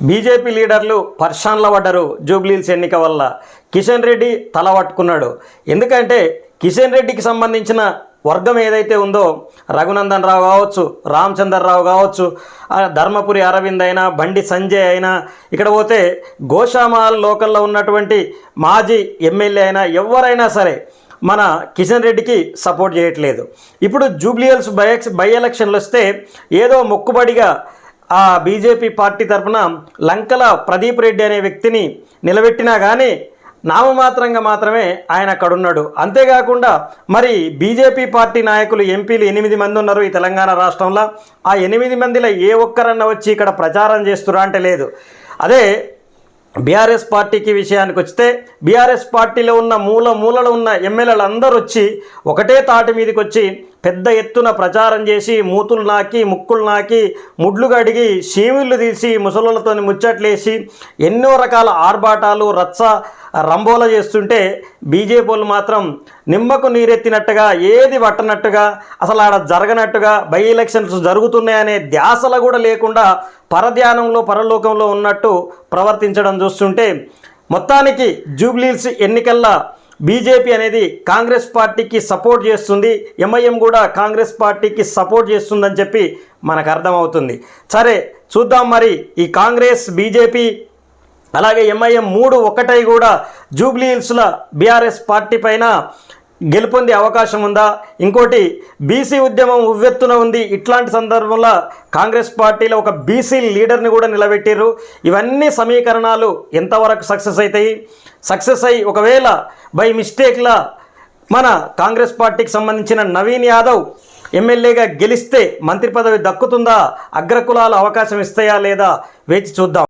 BJP లీడర్లు పర్షాన్ల పడ్డరు జూబ్లీల్స్ ఎన్నిక వల్ల కిషన్ రెడ్డి తల పట్టుకున్నాడు. ఎందుకంటే కిషన్ రెడ్డికి సంబంధించిన వర్గం ఏదైతే ఉందో రఘునందన్ రావు కావచ్చు రామచంద్రరావు కావచ్చు ధర్మపురి అరవింద్ అయినా బండి సంజయ్ అయినా ఇక్కడ పోతే గోషామహల్ లోకల్లో ఉన్నటువంటి మాజీ ఎమ్మెల్యే అయినా ఎవరైనా సరే మన కిషన్ రెడ్డికి సపోర్ట్ చేయట్లేదు. ఇప్పుడు జూబ్లియల్స్ బై బై ఎలక్షన్లు వస్తే ఏదో మొక్కుబడిగా ఆ బీజేపీ పార్టీ తరఫున లంకల ప్రదీప్ రెడ్డి అనే వ్యక్తిని నిలబెట్టినా కానీ నామమాత్రంగా మాత్రమే ఆయన అక్కడ ఉన్నాడు అంతేకాకుండా మరి బీజేపీ పార్టీ నాయకులు ఎంపీలు ఎనిమిది మంది ఉన్నారు ఈ తెలంగాణ రాష్ట్రంలో. ఆ ఎనిమిది మందిలో ఏ ఒక్కరన్నా వచ్చి ఇక్కడ ప్రచారం చేస్తురా అంటే లేదు. అదే బీఆర్ఎస్ పార్టీకి విషయానికి వస్తే బీఆర్ఎస్ పార్టీలో ఉన్న మూల మూలలో ఉన్న ఎమ్మెల్యేలు అందరూ వచ్చి ఒకటే తాటి మీదకి వచ్చి పెద్ద ఎత్తున ప్రచారం చేసి మూతులు నాకి ముక్కులు నాకి ముడ్లు కడిగి షీమిళ్ళు తీసి ముసలులతో ముచ్చట్లేసి ఎన్నో రకాల ఆర్భాటాలు రచ్చ రంబోల చేస్తుంటే బీజేపీలు మాత్రం నిమ్మకు నీరెత్తినట్టుగా ఏది పట్టనట్టుగా అసలు ఆడ జరగనట్టుగా బై ఎలక్షన్స్ జరుగుతున్నాయనే ధ్యాసల కూడా లేకుండా పరధ్యానంలో పరలోకంలో ఉన్నట్టు ప్రవర్తించడం చూస్తుంటే మొత్తానికి జూబ్లీల్స్ ఎన్నికల్లో బీజేపీ అనేది కాంగ్రెస్ పార్టీకి సపోర్ట్ చేస్తుంది ఎంఐఎం కూడా కాంగ్రెస్ పార్టీకి సపోర్ట్ చేస్తుందని చెప్పి మనకు అర్థమవుతుంది. సరే చూద్దాం మరి ఈ కాంగ్రెస్ బీజేపీ అలాగే ఎంఐఎం మూడు ఒకటై కూడా జూబ్లీ హిల్స్ల బీఆర్ఎస్ పార్టీ పైన గెలుపొందే అవకాశం ఉందా? ఇంకోటి బీసీ ఉద్యమం ఉవ్వెత్తున ఉంది. ఇట్లాంటి సందర్భంలో కాంగ్రెస్ పార్టీలో ఒక బీసీ లీడర్ని కూడా నిలబెట్టారు ఇవన్నీ సమీకరణాలు ఎంతవరకు సక్సెస్ అవుతాయి సక్సెస్ అయ్యి ఒకవేళ బై మిస్టేక్లా మన కాంగ్రెస్ పార్టీకి సంబంధించిన నవీన్ యాదవ్ ఎమ్మెల్యేగా గెలిస్తే మంత్రి పదవి దక్కుతుందా? అగ్రకులాలు అవకాశం ఇస్తాయా లేదా? వేచి చూద్దాం.